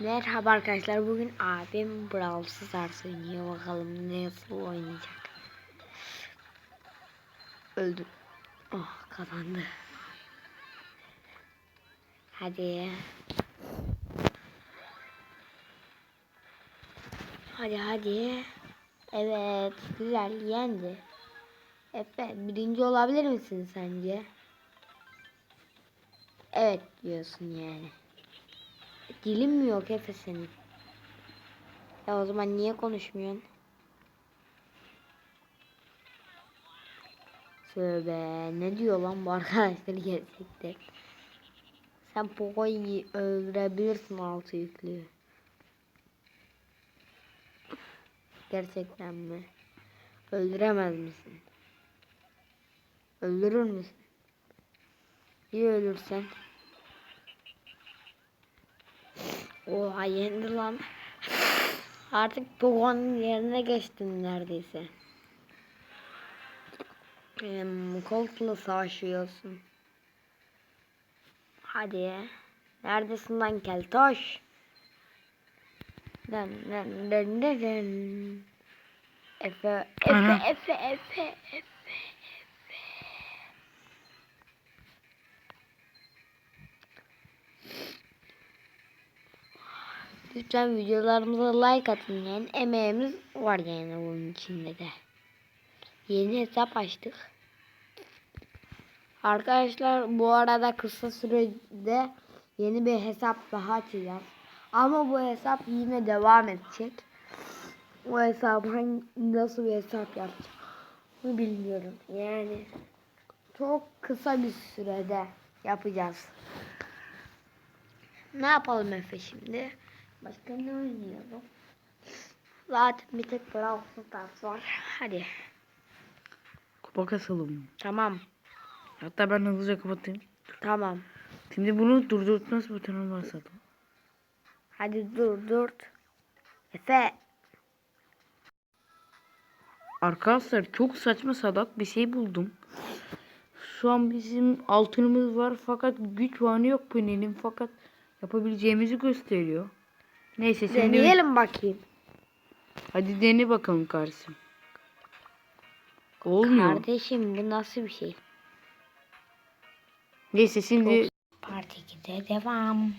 Merhaba arkadaşlar. Bugün abim Brawl Stars oynuyor. Bakalım nasıl oynayacak. Öldü. Oh kazandı. Hadi. Hadi hadi. Evet güzel yendi. Efe birinci olabilir misin sence? Evet diyorsun yani. Dilin mi yok Efe senin? Ya o zaman niye konuşmuyorsun? Tövbe ne diyor lan bu arkadaşlar gerçekten. Sen Poco'yu öldürebilirsin altı yüklü. Gerçekten mi? Öldüremez misin? Öldürür müsün? İyi ölürsen. Oha yendi lan. Artık Pogon'un yerine geçtim neredeyse. Benim Colt'la savaşıyorsun. Hadi. Neredesin lan keltoş? Den den den den den. Efe, Efe. Efe, Efe, Efe. Lütfen videolarımıza like atın yani emeğimiz var yani bunun içinde de. Yeni hesap açtık. Arkadaşlar bu arada kısa sürede yeni bir hesap daha açacağız. Ama bu hesap yine devam edecek. O hesap nasıl bir hesap yapacağım bilmiyorum. Yani çok kısa bir sürede yapacağız. Ne yapalım Efe şimdi? Başka ne oynayalım? Zaten bir tek Brawl Stars var. Hadi. Kupa kasalım. Tamam. Hatta ben hızlıca kapatayım. Tamam. Şimdi bunu durdurtma butonu varsa da. Hadi dur dur. Efe. Arkadaşlar çok saçma salak bir şey buldum. Şu an bizim altınımız var fakat güç puanı yok Penny'nin fakat yapabileceğimizi gösteriyor. Neyse şimdi Deneyelim bakayım. hadi dene bakalım kardeşim. Olmuyor. Kardeşim bu nasıl bir şey? Neyse şimdi Part 2'de devam.